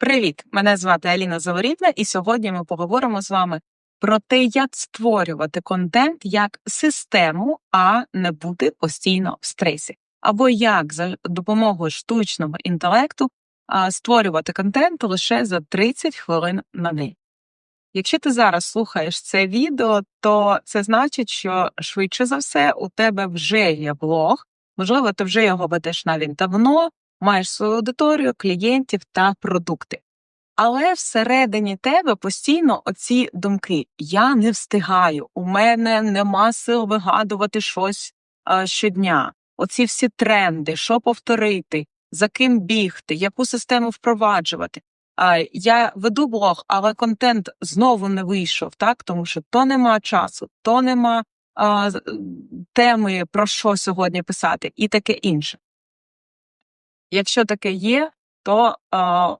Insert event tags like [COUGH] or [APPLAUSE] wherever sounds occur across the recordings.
Привіт! Мене звати Аліна Заворітна, і сьогодні ми поговоримо з вами про те, як створювати контент як систему, а не бути постійно в стресі, або як за допомогою штучного інтелекту створювати контент лише за 30 хвилин на день. Якщо ти зараз слухаєш це відео, то це значить, що швидше за все у тебе вже є блог, можливо, ти вже його ведеш навіть давно, маєш свою аудиторію, клієнтів та продукти. Але всередині тебе постійно оці думки: я не встигаю, у мене нема сил вигадувати щось а, щодня. Оці всі тренди, що повторити, за ким бігти, яку систему впроваджувати. А, я веду блог, але контент знову не вийшов, так тому що то нема часу, то нема теми про що сьогодні писати, і таке інше. Якщо таке є, то а,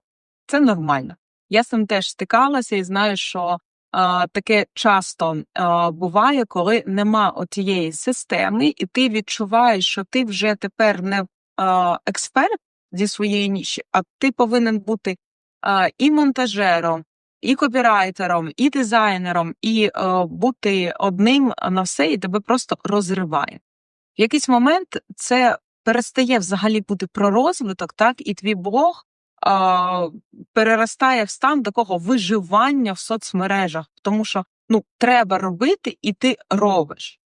це нормально. Я цим теж стикалася і знаю, що а, таке часто а, буває, коли нема отієї системи, і ти відчуваєш, що ти вже тепер не а, експерт зі своєї ніші, а ти повинен бути а, і монтажером, і копірайтером, і дизайнером, і а, бути одним на все, і тебе просто розриває. В якийсь момент це перестає взагалі бути про розвиток, так, і твій блог а, переростає в стан такого виживання в соцмережах, тому що ну, треба робити, і ти робиш.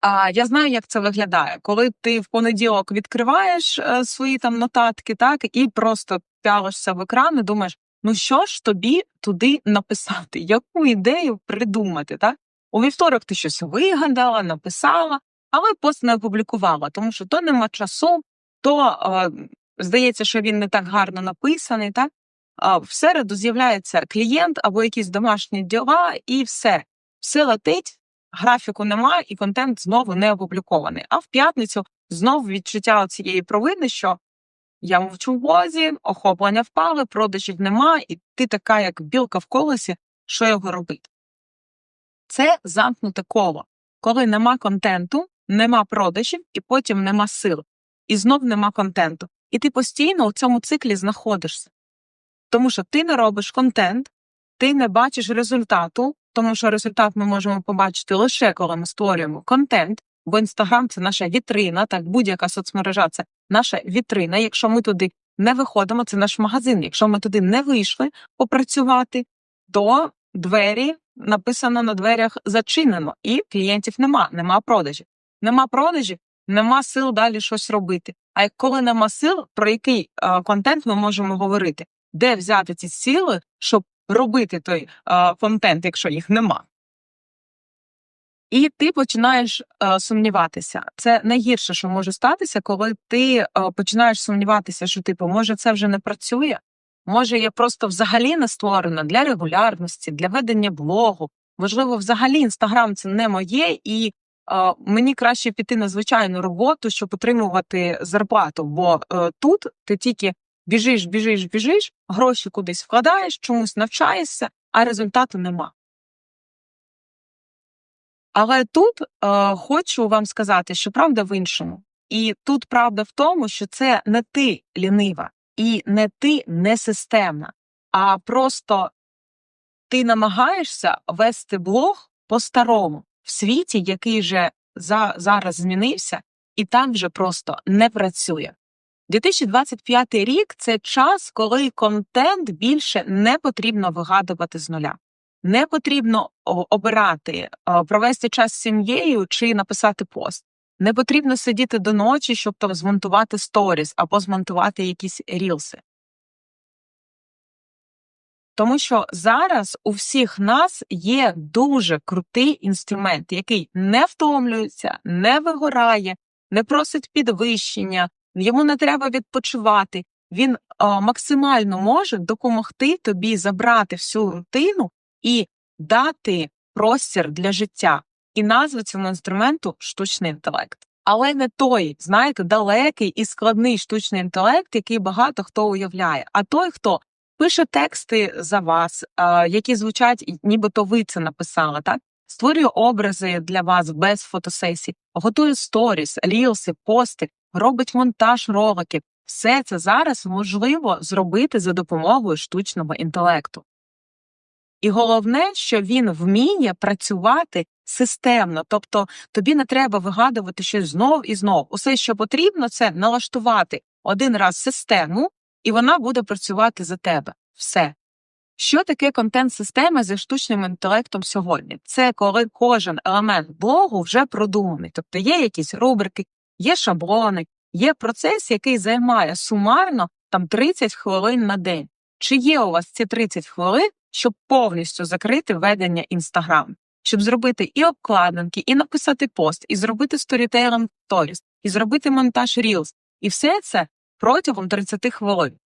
А я знаю, як це виглядає, коли ти в понеділок відкриваєш е, свої там нотатки, так, і просто пялишся в екран і думаєш, ну що ж тобі туди написати, яку ідею придумати, так? У вівторок ти щось вигадала, написала, але пост не опублікувала, тому що то нема часу, то е, здається, що він не так гарно написаний. Так? А в середу з'являється клієнт або якісь домашні діла, і все. Все летить, графіку немає, і контент знову не опублікований. А в п'ятницю знову відчуття цієї провини, що я мовчу в возі, охоплення впали, продажів нема, і ти така, як білка в колесі, що його робити. Це замкнуте коло. Коли нема контенту, нема продажів, і потім нема сил, і знов нема контенту. І ти постійно у цьому циклі знаходишся. Тому що ти не робиш контент, ти не бачиш результату, тому що результат ми можемо побачити лише коли ми створюємо контент, бо інстаграм це наша вітрина, так будь-яка соцмережа це наша вітрина. Якщо ми туди не виходимо, це наш магазин. Якщо ми туди не вийшли попрацювати, то двері написано на дверях зачинено, і клієнтів нема, нема продажів. Нема продажів, нема сил далі щось робити. А коли нема сил, про який а, контент ми можемо говорити? Де взяти ці сили, щоб робити той а, контент, якщо їх нема? І ти починаєш а, сумніватися. Це найгірше, що може статися, коли ти а, починаєш сумніватися, що типу, може, це вже не працює, може, я просто взагалі не створена для регулярності, для ведення блогу. Можливо, взагалі інстаграм це не моє, і мені краще піти на звичайну роботу, щоб отримувати зарплату. Бо е, тут ти тільки біжиш, біжиш, біжиш, гроші кудись вкладаєш, чомусь навчаєшся, а результату нема. Але тут е, хочу вам сказати, що правда в іншому. І тут правда в тому, що це не ти лінива, і не ти не системна, а просто ти намагаєшся вести блог по-старому в світі, який вже за, зараз змінився, і так вже просто не працює. 2025 рік це час, коли контент більше не потрібно вигадувати з нуля. Не потрібно обирати, провести час з сім'єю чи написати пост. Не потрібно сидіти до ночі, щоб там змонтувати сторіс або змонтувати якісь рілси. Тому що зараз у всіх нас є дуже крутий інструмент, який не втомлюється, не вигорає, не просить підвищення, йому не треба відпочивати. Він а, максимально може допомогти тобі забрати всю рутину і дати простір для життя. І назва цьому інструменту штучний інтелект. Але не той, знаєте, далекий і складний штучний інтелект, який багато хто уявляє, а той, хто пише тексти за вас, які звучать, нібито ви це написали, так? Створює образи для вас без фотосесій, готує сторіс, рілси, пости, робить монтаж роликів, Все це зараз можливо зробити за допомогою штучного інтелекту. І головне, що він вміє працювати системно, тобто тобі не треба вигадувати щось знов і знов. Усе, що потрібно, це налаштувати один раз систему, і вона буде працювати за тебе. Все. Що таке контент-система зі штучним інтелектом сьогодні? Це коли кожен елемент блогу вже продуманий. Тобто є якісь рубрики, є шаблони, є процес, який займає сумарно там 30 хвилин на день. Чи є у вас ці 30 хвилин, щоб повністю закрити ведення Інстаграм, щоб зробити і обкладинки, і написати пост, і зробити сторітейлинг сторіс, і зробити монтаж Reels. І все це протягом 30 хвилин.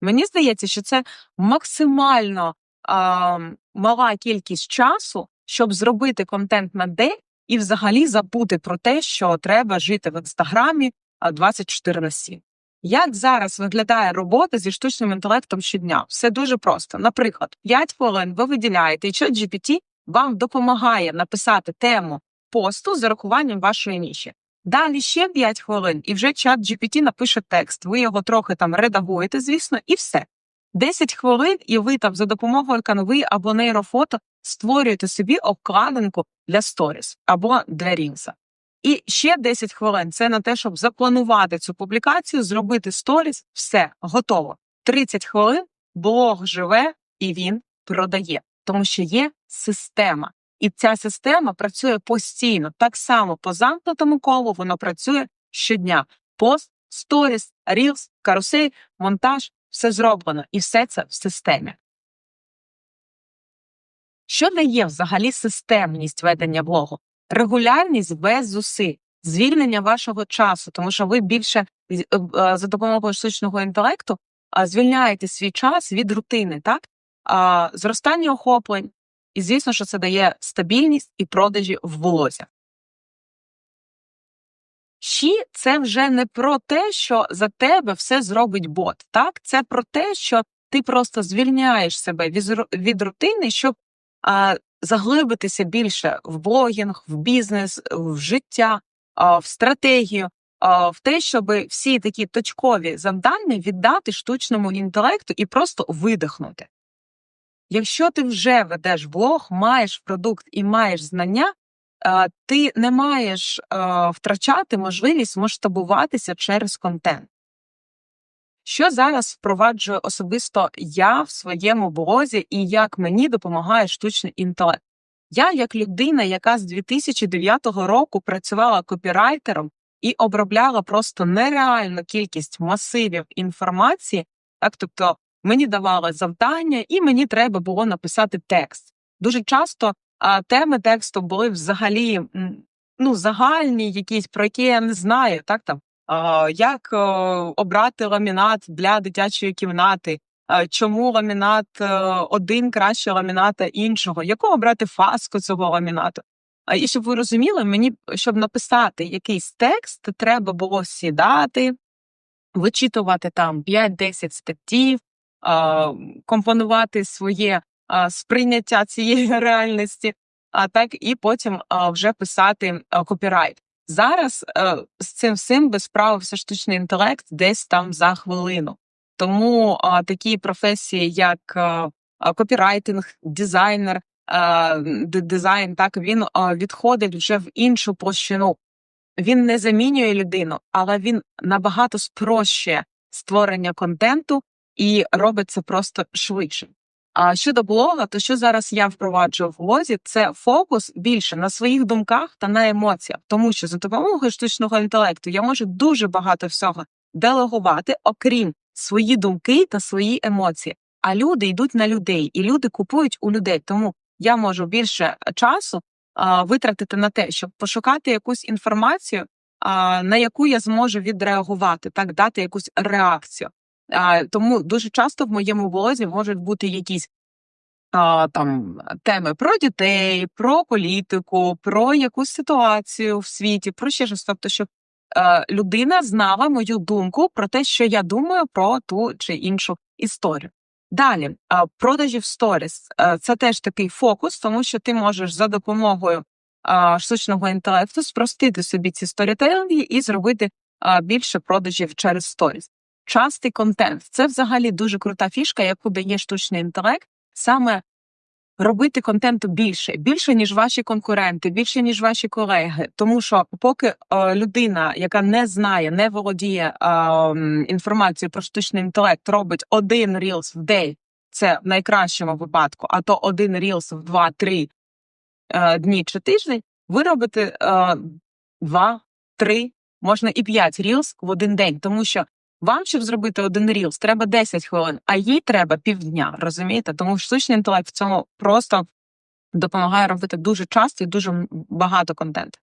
Мені здається, що це максимально а, мала кількість часу, щоб зробити контент на день і взагалі забути про те, що треба жити в інстаграмі 24 на 7. Як зараз виглядає робота зі штучним інтелектом щодня? Все дуже просто. Наприклад, 5 хвилин ви виділяєте, і ChatGPT вам допомагає написати тему посту з урахуванням вашої ніші. Далі ще 5 хвилин, і вже чат GPT напише текст. Ви його трохи там редагуєте, звісно, і все. 10 хвилин, і ви там за допомогою канви або нейрофото створюєте собі обкладинку для сторіс або для рілса. І ще 10 хвилин це на те, щоб запланувати цю публікацію, зробити сторіс, все готово. 30 хвилин блог живе і він продає, тому що є система. І ця система працює постійно. Так само по замкнутому колу воно працює щодня. Пост, сторіс, рілс, карусель, монтаж все зроблено, і все це в системі. Що дає взагалі системність ведення блогу? Регулярність без зусиль, звільнення вашого часу, тому що ви більше е, е, за допомогою штучного інтелекту звільняєте свій час від рутини, так? Зростання охоплень, і звісно, що це дає стабільність і продажі в волосся. Щі це вже не про те, що за тебе все зробить бот. Так, це про те, що ти просто звільняєш себе від рутини, щоб а, заглибитися більше в блогінг, в бізнес, в життя, а, в стратегію, а, в те, щоб всі такі точкові завдання віддати штучному інтелекту і просто видихнути. Якщо ти вже ведеш блог, маєш продукт і маєш знання, ти не маєш втрачати можливість масштабуватися через контент. Що зараз впроваджую особисто я в своєму блозі і як мені допомагає штучний інтелект? Я, як людина, яка з 2009 року працювала копірайтером і обробляла просто нереальну кількість масивів інформації, так тобто мені давали завдання, і мені треба було написати текст. Дуже часто а, теми тексту були взагалі ну, загальні, якісь про які я не знаю, так там а, як а, обрати ламінат для дитячої кімнати. Чому ламінат е, один краще ламіната іншого? Яку обрати фаску цього ламінату? І щоб ви розуміли, мені щоб написати якийсь текст, треба було сідати, вичитувати там 5-10 статтів, компонувати своє сприйняття цієї [LAUGHS] реальності, а так і потім вже писати копірайт. Зараз е, з цим всім би справився штучний інтелект десь там за хвилину. Тому такі професії, як копірайтинг, дизайнер, дизайн, так він відходить вже в іншу площину. Він не замінює людину, але він набагато спрощує створення контенту і робить це просто швидше. А щодо блога, то що зараз я впроваджую в блозі, це фокус більше на своїх думках та на емоціях, тому що за допомогою штучного інтелекту я можу дуже багато всього делегувати, окрім свої думки та свої емоції. А люди йдуть на людей, і люди купують у людей. Тому я можу більше часу а, витратити на те, щоб пошукати якусь інформацію, а, на яку я зможу відреагувати, так дати якусь реакцію. А, Тому дуже часто в моєму блозі можуть бути якісь а, там теми про дітей, про політику, про якусь ситуацію в світі, про ще щось. Тобто, щоб е, людина знала мою думку про те, що я думаю про ту чи іншу історію. Далі, продажі в сторіс е, це теж такий фокус, тому що ти можеш за допомогою штучного інтелекту спростити собі ці сторітелінги і зробити більше продажів через сторіс. Частий контент. Це взагалі дуже крута фішка, яку дає штучний інтелект, саме робити контенту більше, більше ніж ваші конкуренти, більше ніж ваші колеги. Тому що поки е, людина, яка не знає, не володіє е, інформацією про штучний інтелект, робить один рілс в день, це в найкращому випадку, а то один рілс в 2-3 е, дні чи тиждень, ви робите е, 2, 3, можна і 5 рілс в один день, тому що вам, щоб зробити один рілс, треба 10 хвилин, а їй треба півдня, розумієте? Тому штучний інтелект в цьому просто допомагає робити дуже часто і дуже багато контенту.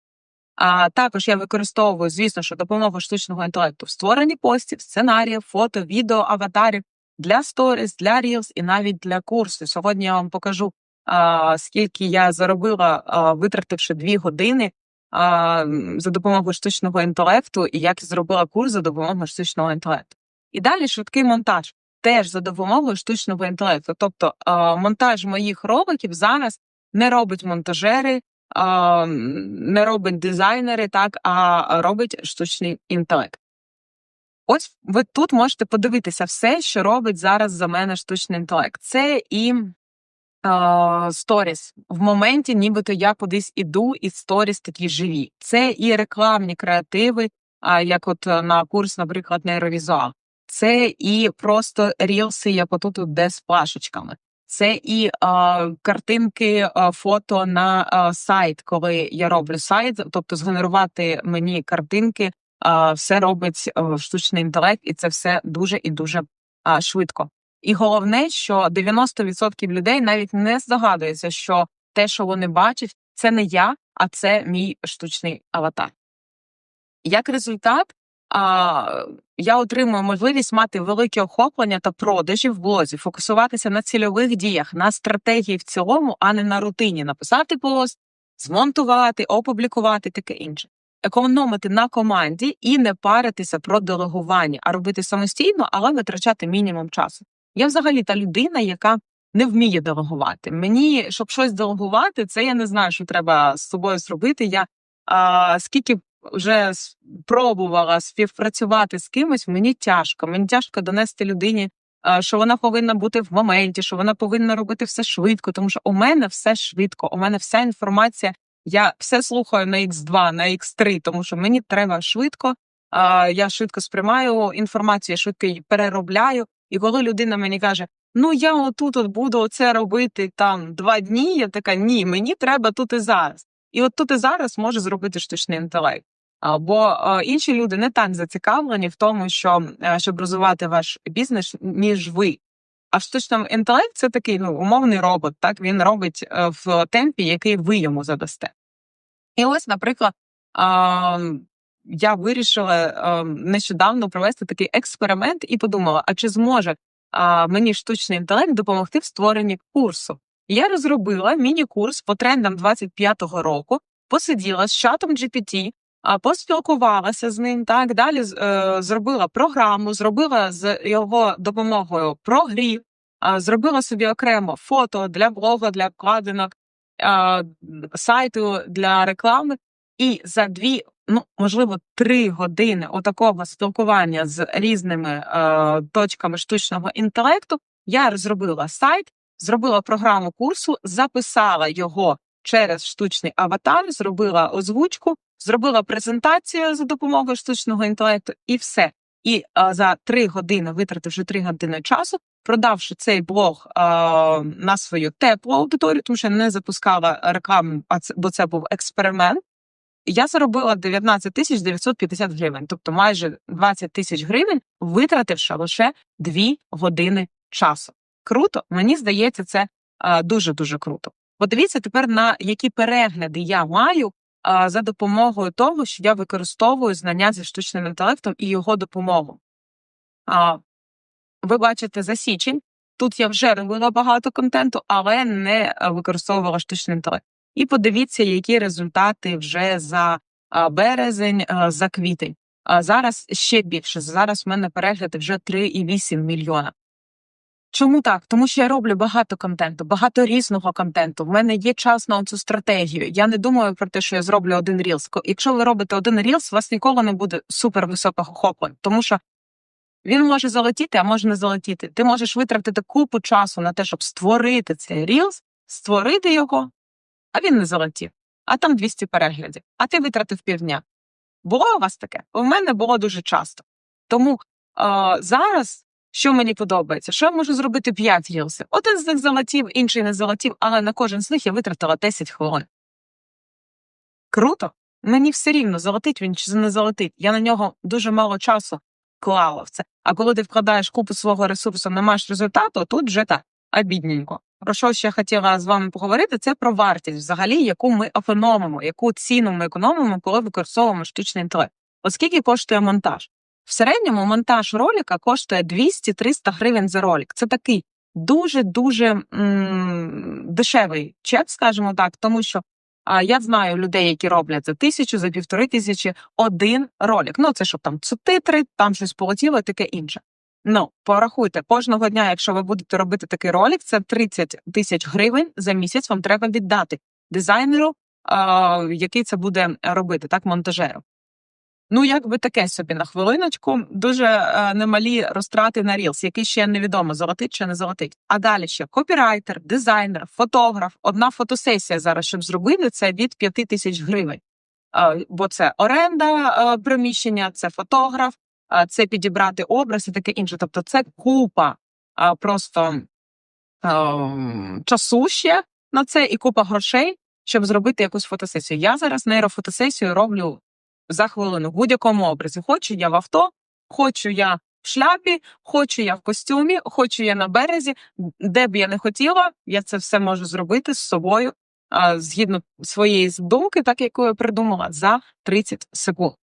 А також я використовую, звісно, що допомогу штучного інтелекту в створенні постів, сценаріїв, фото, відео, аватарів для сторіс, для Reels і навіть для курсу. Сьогодні я вам покажу, скільки я заробила, витративши дві години за допомогою штучного інтелекту, і як зробила курс за допомогою штучного інтелекту. І далі швидкий монтаж теж за допомогою штучного інтелекту. Тобто монтаж моїх роликів зараз не робить монтажери, не робить дизайнери, так, а робить штучний інтелект. Ось ви тут можете подивитися все, що робить зараз за мене штучний інтелект. Це і сторіс. В моменті, нібито я кудись іду, і сторіс такі живі. Це і рекламні креативи, а як от е, на курс, наприклад, нейровізуал. Це і просто рілси, як отут де з плашечками. Це і а, картинки, а, фото на а, сайт, коли я роблю сайт, тобто згенерувати мені картинки, а, все робить а, штучний інтелект, і це все дуже і дуже а, швидко. І головне, що 90% людей навіть не здогадується, що те, що вони бачать, це не я, а це мій штучний аватар. Як результат, а, я отримую можливість мати велике охоплення та продажі в блозі, фокусуватися на цільових діях, на стратегії в цілому, а не на рутині. Написати пост, змонтувати, опублікувати, таке інше. Економити на команді і не паритися про делегування, а робити самостійно, але витрачати мінімум часу. Я взагалі та людина, яка не вміє делегувати. Мені, щоб щось делегувати, це я не знаю, що треба з собою зробити. Я а, скільки вже спробувала співпрацювати з кимось, мені тяжко. Мені тяжко донести людині, а, що вона повинна бути в моменті, що вона повинна робити все швидко, тому що у мене все швидко, у мене вся інформація. Я все слухаю на X2, на X3, тому що мені треба швидко. Я швидко сприймаю інформацію, я швидко її переробляю. І коли людина мені каже: Ну я отут от буду це робити там два дні, я така ні, мені треба тут і зараз. І от тут і зараз може зробити штучний інтелект. Бо інші люди не так зацікавлені в тому, що е, щоб розвивати ваш бізнес, ніж ви. А штучний інтелект це такий ну, умовний робот, так він робить е, в темпі, який ви йому задасте. І ось, наприклад, я вирішила а, нещодавно провести такий експеримент і подумала: а чи зможе мені штучний інтелект допомогти в створенні курсу? Я розробила міні-курс по трендам 25-го року, посиділа з чатом GPT, поспілкувалася з ним. Так далі е, зробила програму, зробила з його допомогою прогрів, зробила собі окремо фото для блога, для вкладинок, сайту для реклами. І за дві, ну можливо, три години отакого спілкування з різними е, точками штучного інтелекту я розробила сайт, зробила програму курсу, записала його через штучний аватар, зробила озвучку, зробила презентацію за допомогою штучного інтелекту, і все. І е, за три години, витративши три години часу, продавши цей блог е, на свою теплу аудиторію, тому що я не запускала рекламу, бо це був експеримент. Я заробила 19 тисяч 950 гривень, тобто майже 20 тисяч гривень, витративши лише 2 години часу. Круто, мені здається, це дуже дуже круто. Подивіться тепер на які перегляди я маю а, за допомогою того, що я використовую знання зі штучним інтелектом і його допомогу. А, ви бачите за січень. Тут я вже робила багато контенту, але не е, використовувала штучний інтелект. І подивіться, які результати вже за березень, за квітень. А зараз ще більше. Зараз в мене перегляди вже 3,8 мільйона. Чому так? Тому що я роблю багато контенту, багато різного контенту. В мене є час на цю стратегію. Я не думаю про те, що я зроблю один рілс. Якщо ви робите один рілс, у вас ніколи не буде супер високого охоплення, тому що Він може залетіти, а може не залетіти. Ти можеш витратити купу часу на те, щоб створити цей Reels, створити його, а він не залетів. А там 200 переглядів, а ти витратив півдня. Було у вас таке? У мене було дуже часто. Тому е, зараз, що мені подобається, що я можу зробити 5 рілсів. Один з них залетів, інший не залетів, але на кожен з них я витратила 10 хвилин. Круто. Мені все рівно залетить він чи не залетить. Я на нього дуже мало часу клала в це. А коли ти вкладаєш купу свого ресурсу, не маєш результату, тут вже так обідненько. Про що ще хотіла з вами поговорити? Це про вартість, взагалі, яку ми економимо, яку ціну ми економимо, коли використовуємо штучний інтелект. Оскільки коштує монтаж? В середньому монтаж ролика коштує 200-300 гривень за ролик. Це такий дуже дуже дешевий чек, скажімо так, тому що а я знаю людей, які роблять за тисячу, за півтори тисячі один ролик. Ну це щоб там субтитри, там щось полетіло, таке інше. Ну порахуйте кожного дня, якщо ви будете робити такий ролик, це 30 тисяч гривень за місяць. Вам треба віддати дизайнеру, який це буде робити, так монтажеру. Ну, якби таке собі на хвилиночку, дуже е, немалі розтрати на Reels, які ще невідомо залетить чи не залетить. А далі ще копірайтер, дизайнер, фотограф. Одна фотосесія зараз, щоб зробити, це від 5 тисяч гривень. Е, бо це оренда е, приміщення, це фотограф, це підібрати образ і таке інше. Тобто, це купа просто часу ще на це і купа грошей, щоб зробити якусь фотосесію. Я зараз нейрофотосесію роблю за хвилину в будь-якому образі. Хочу я в авто, хочу я в шляпі, хочу я в костюмі, хочу я на березі. Де б я не хотіла, я це все можу зробити з собою згідно своєї думки, так яку я придумала, за 30 секунд.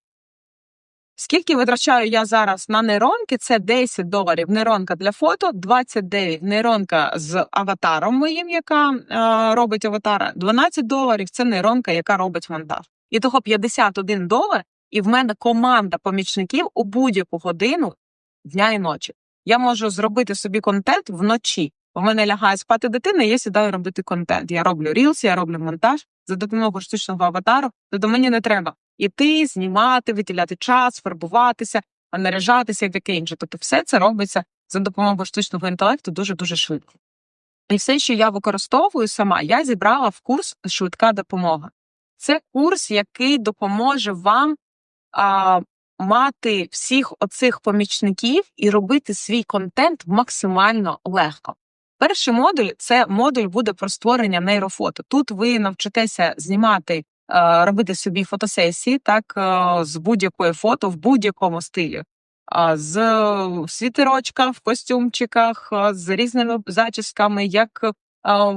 Скільки витрачаю я зараз на нейронки? Це 10 доларів нейронка для фото, 29 нейронка з аватаром моїм, яка е, робить аватара, 12 доларів це нейронка, яка робить монтаж. І того 51 долар, і в мене команда помічників у будь-яку годину дня і ночі. Я можу зробити собі контент вночі. У мене лягає спати дитина, і я сідаю робити контент. Я роблю рілс, я роблю монтаж за допомогою штучного аватару. Тобто мені не треба іти, знімати, виділяти час, фарбуватися, наряжатися і таке інше. Тобто, все це робиться за допомогою штучного інтелекту дуже дуже швидко. І все, що я використовую сама, я зібрала в курс швидка допомога. Це курс, який допоможе вам а, мати всіх оцих помічників і робити свій контент максимально легко. Перший модуль це модуль буде про створення нейрофото. Тут ви навчитеся знімати, робити собі фотосесії, так е, з будь-якої фото в будь-якому стилі, з в світерочках, в костюмчиках, з різними зачісками, як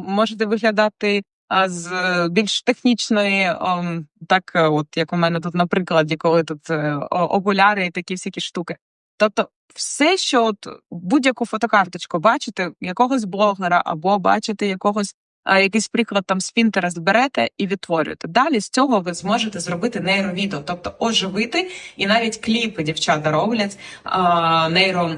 можете виглядати з більш технічної, ем, так е, от як у мене тут на прикладі, коли тут е, окуляри і такі всякі штуки. Тобто, все, що от будь-яку фотокарточку бачите якогось блогера або бачите якогось якийсь приклад там з Pinterest берете і відтворюєте. Далі з цього ви зможете зробити нейровідео, тобто оживити, і навіть кліпи дівчата роблять а, нейро.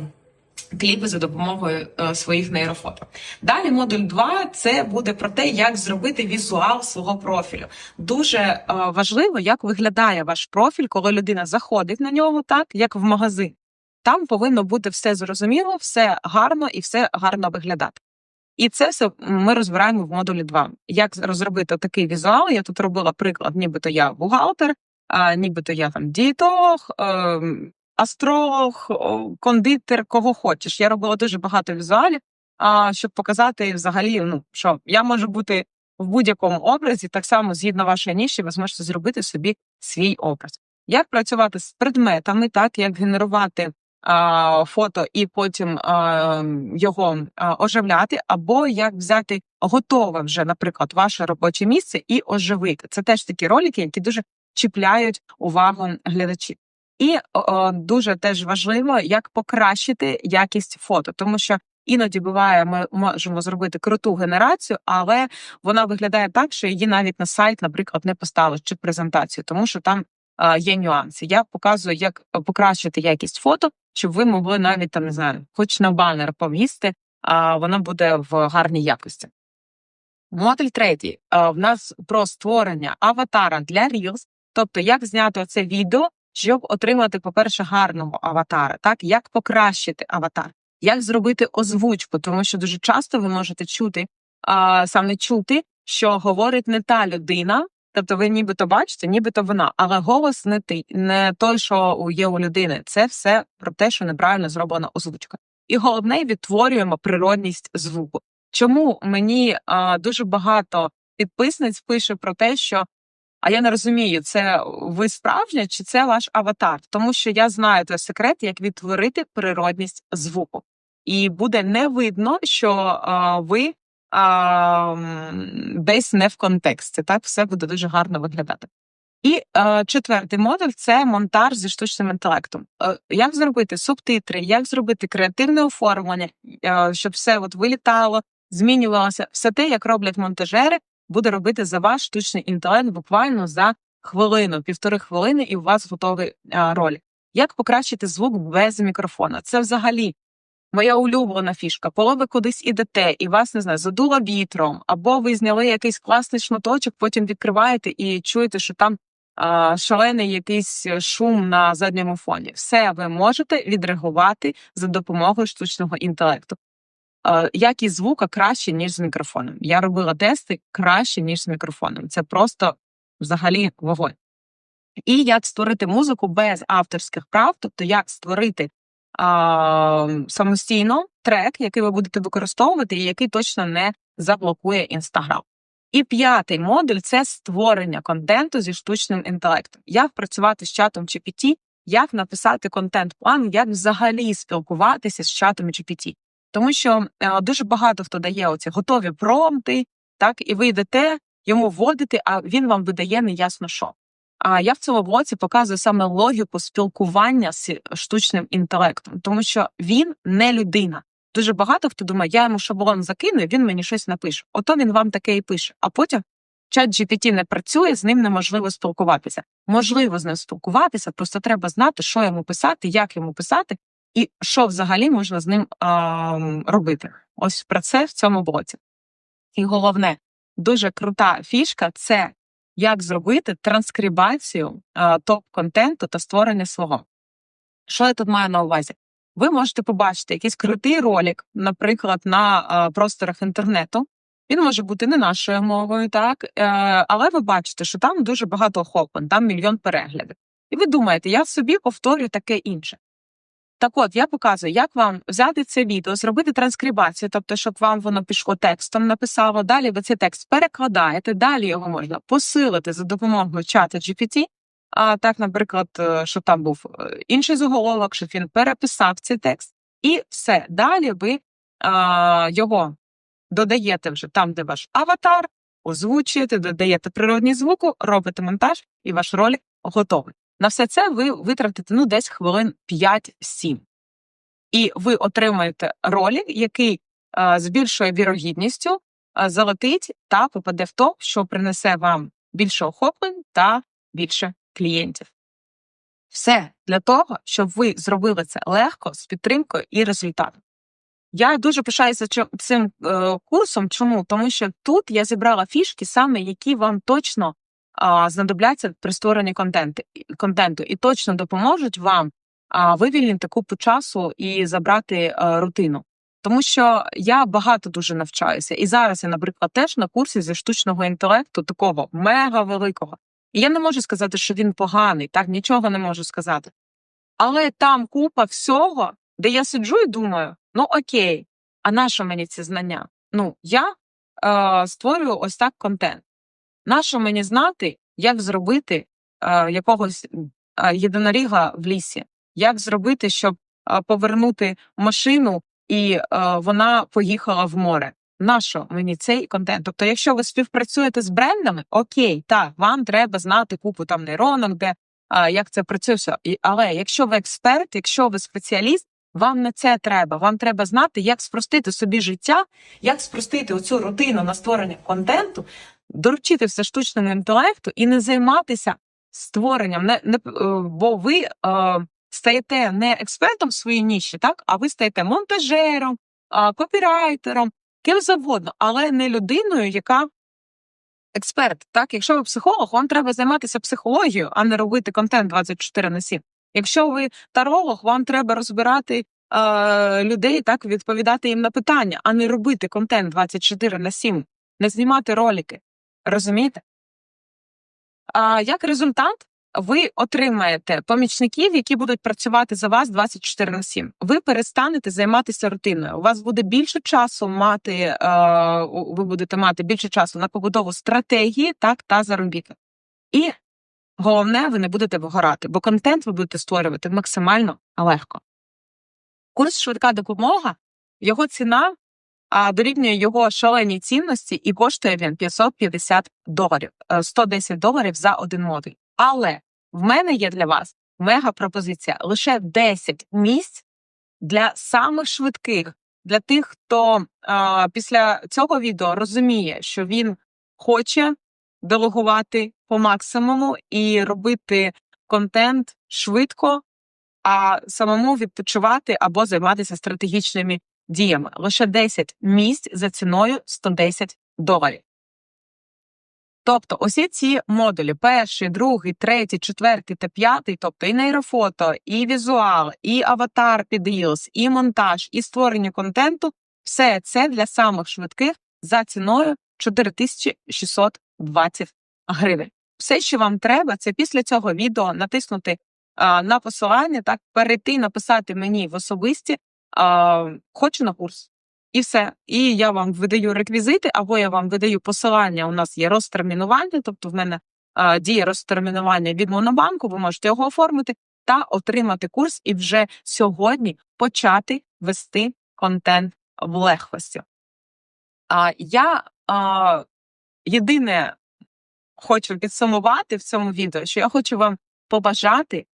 Кліпи за допомогою е, своїх нейрофото. Далі модуль 2 це буде про те, як зробити візуал свого профілю. Дуже е, важливо, як виглядає ваш профіль, коли людина заходить на нього, так як в магазин. Там повинно бути все зрозуміло, все гарно і все гарно виглядати. І це все ми розбираємо в модулі 2. Як розробити такий візуал? Я тут робила приклад, нібито я бухгалтер, а, нібито я там дієтолог, ем, астролог, кондитер, кого хочеш. Я робила дуже багато візуалів, щоб показати взагалі, ну що я можу бути в будь-якому образі, так само згідно вашої ніші, ви зможете зробити собі свій образ. Як працювати з предметами, так як генерувати фото і потім його оживляти, або як взяти готове вже, наприклад, ваше робоче місце і оживити. Це теж такі ролики, які дуже чіпляють увагу глядачів. І о, дуже теж важливо, як покращити якість фото, тому що іноді буває, ми можемо зробити круту генерацію, але вона виглядає так, що її навіть на сайт, наприклад, не поставиш чи презентацію, тому що там є нюанси. Я показую, як покращити якість фото, щоб ви могли навіть там не знаю, хоч на банер повісти, а воно буде в гарній якості. Модуль третій в нас про створення аватара для Reels, тобто як зняти це відео щоб отримати, по-перше, гарного аватара, так як покращити аватар, як зробити озвучку, тому що дуже часто ви можете чути, саме чути, що говорить не та людина. Тобто ви нібито бачите, нібито вона, але голос не ти, не той, що є у людини. Це все про те, що неправильно зроблена озвучка. І головне відтворюємо природність звуку. Чому мені а, дуже багато підписниць пише про те, що а я не розумію, це ви справжня чи це ваш аватар? Тому що я знаю той секрет, як відтворити природність звуку, і буде не видно, що а, ви а, десь не в контексті. Так все буде дуже гарно виглядати. І е, четвертий модуль це монтаж зі штучним інтелектом. Е, як зробити субтитри, як зробити креативне оформлення, е, щоб все от вилітало, змінювалося. Все те, як роблять монтажери, буде робити за ваш штучний інтелект буквально за хвилину, півтори хвилини, і у вас готовий е, ролик. Як покращити звук без мікрофона? Це взагалі моя улюблена фішка. Коли ви кудись ідете, і вас не знаю, задуло вітром, або ви зняли якийсь класний шматочок, потім відкриваєте і чуєте, що там а, шалений якийсь шум на задньому фоні. Все ви можете відреагувати за допомогою штучного інтелекту. Е, Якість звука краще, ніж з мікрофоном. Я робила тести краще, ніж з мікрофоном. Це просто взагалі вогонь. І як створити музику без авторських прав, тобто як створити а, самостійно трек, який ви будете використовувати, і який точно не заблокує Інстаграм. І п'ятий модуль це створення контенту зі штучним інтелектом. Як працювати з чатом GPT, як написати контент-план, як взагалі спілкуватися з чатом GPT. Тому що е, дуже багато хто дає оці готові промпти, так, і ви йдете, йому вводите, а він вам видає неясно що. А я в цьому блоці показую саме логіку спілкування з штучним інтелектом, тому що він не людина. Дуже багато хто думає, я йому шаблон закину, він мені щось напише. Ото він вам таке і пише. А потім чат GPT не працює, з ним неможливо спілкуватися. Можливо з ним спілкуватися, просто треба знати, що йому писати, як йому писати, і що взагалі можна з ним а, робити. Ось про це в цьому блоці. І головне, дуже крута фішка це як зробити транскрибацію топ-контенту та створення свого. Що я тут маю на увазі? Ви можете побачити якийсь крутий ролик, наприклад, на просторах інтернету. Він може бути не нашою мовою, так е, але ви бачите, що там дуже багато охоплень, там мільйон переглядів. І ви думаєте, я собі повторю таке інше. Так от, я показую, як вам взяти це відео, зробити транскрибацію, тобто, щоб вам воно пішло текстом, написало. Далі ви цей текст перекладаєте, далі його можна посилити за допомогою чата GPT. А так, наприклад, е, щоб там був е, інший заголовок, щоб він переписав цей текст, і все. Далі ви а, його додаєте вже там, де ваш аватар, озвучуєте, додаєте природні звуку, робите монтаж, і ваш ролик готовий. На все це ви витратите ну, десь хвилин 5-7. І ви отримаєте ролик, який е, з більшою вірогідністю е, залетить та попаде в топ, що принесе вам більше охоплень та більше клієнтів. Все для того, щоб ви зробили це легко з підтримкою і результатом. Я дуже пишаюся цим е, курсом. Чому? Тому що тут я зібрала фішки, саме які вам точно знадобляться при створенні контенту, і точно допоможуть вам вивільнити купу часу і забрати рутину. Тому що я багато дуже навчаюся, і зараз я, наприклад, теж на курсі зі штучного інтелекту, такого мега великого. І я не можу сказати, що він поганий, так нічого не можу сказати. Але там купа всього, де я сиджу і думаю: ну окей, а на що мені ці знання? Ну, я е, створюю ось так контент. Нащо мені знати, як зробити е, якогось е, єдиноріга в лісі? Як зробити, щоб е, повернути машину і е, вона поїхала в море? Нащо мені цей контент? Тобто, якщо ви співпрацюєте з брендами, окей, так, вам треба знати купу там нейронок, де е, як це працює все. Але якщо ви експерт, якщо ви спеціаліст, вам не це треба. Вам треба знати, як спростити собі життя, як спростити оцю рутину на створення контенту, доручити все штучному інтелекту і не займатися створенням, не, не, е, бо ви е, стаєте не експертом в своїй ніші, так, а ви стаєте монтажером, е, копірайтером, ким завгодно, але не людиною, яка експерт. Так, якщо ви психолог, вам треба займатися психологією, а не робити контент 24 на 7. Якщо ви таролог, вам треба розбирати е, людей, так відповідати їм на питання, а не робити контент 24 на 7, не знімати ролики. Розумієте? А як результат, ви отримаєте помічників, які будуть працювати за вас 24 на 7. Ви перестанете займатися рутиною. У вас буде більше часу мати, е, у- ви будете мати більше часу на побудову стратегії, так та заробіток. І головне, ви не будете вигорати, бо контент ви будете створювати максимально легко. Курс швидка допомога, його ціна а, дорівнює його шаленій цінності і коштує він 550 доларів, е, 110 доларів за один модуль. Але в мене є для вас мега пропозиція лише 10 місць для самих швидких, для тих, хто а, після цього відео розуміє, що він хоче делегувати по максимуму і робити контент швидко, а самому відпочивати або займатися стратегічними діями. Лише 10 місць за ціною 110 доларів. Тобто, усі ці модулі: перший, другий, третій, четвертий та п'ятий, тобто і нейрофото, і візуал, і аватар під Reels, і монтаж, і створення контенту, все це для самих швидких за ціною 4620 гривень. Все, що вам треба, це після цього відео натиснути а, на посилання, так перейти, написати мені в особисті а, хочу на курс. І все. І я вам видаю реквізити, або я вам видаю посилання. У нас є розтермінування, тобто в мене а, діє розтермінування від Монобанку. Ви можете його оформити та отримати курс, і вже сьогодні почати вести контент в легкості. А я а, єдине хочу підсумувати в цьому відео, що я хочу вам побажати,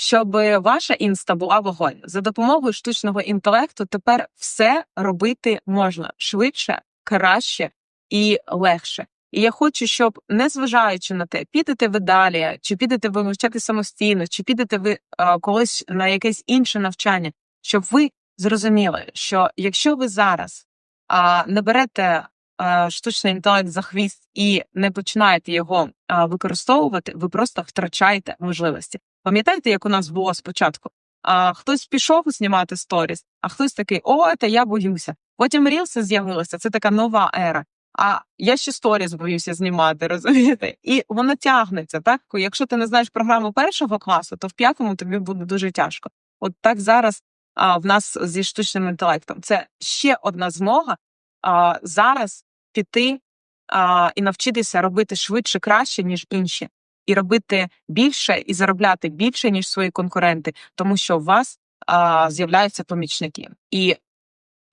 щоб ваша інста була вогонь. За допомогою штучного інтелекту тепер все робити можна швидше, краще і легше. І я хочу, щоб, незважаючи на те, підете ви далі, чи підете ви вивчати самостійно, чи підете ви е, колись на якесь інше навчання, щоб ви зрозуміли, що якщо ви зараз а, не берете а, штучний інтелект за хвіст і не починаєте його а, використовувати, ви просто втрачаєте можливості. Пам'ятаєте, як у нас було спочатку? А, хтось пішов знімати сторіс, а хтось такий: о, це я боюся. Потім рілси з'явилися. Це така нова ера. А я ще сторіс боюся знімати, розумієте? І воно тягнеться. Так, якщо ти не знаєш програму першого класу, то в п'ятому тобі буде дуже тяжко. От так зараз а, в нас зі штучним інтелектом. Це ще одна змога а, зараз піти а, і навчитися робити швидше, краще ніж інші, і робити більше і заробляти більше ніж свої конкуренти, тому що у вас а, з'являються помічники, і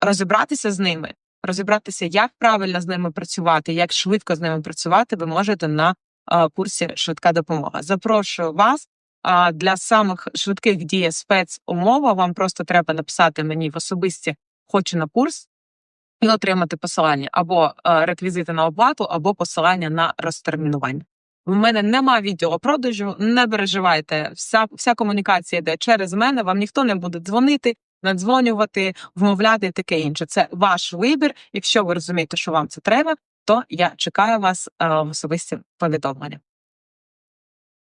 розібратися з ними, розібратися, як правильно з ними працювати, як швидко з ними працювати, ви можете на а, курсі швидка допомога. Запрошую вас. А для самих швидких діє спецумова. Вам просто треба написати мені в особисті хочу на курс і отримати посилання або реквізити на оплату, або посилання на розтермінування. В мене нема відділу продажу, не переживайте. Вся, вся комунікація йде через мене. Вам ніхто не буде дзвонити, надзвонювати, вмовляти таке інше. Це ваш вибір. Якщо ви розумієте, що вам це треба, то я чекаю вас е, в особисті повідомлення.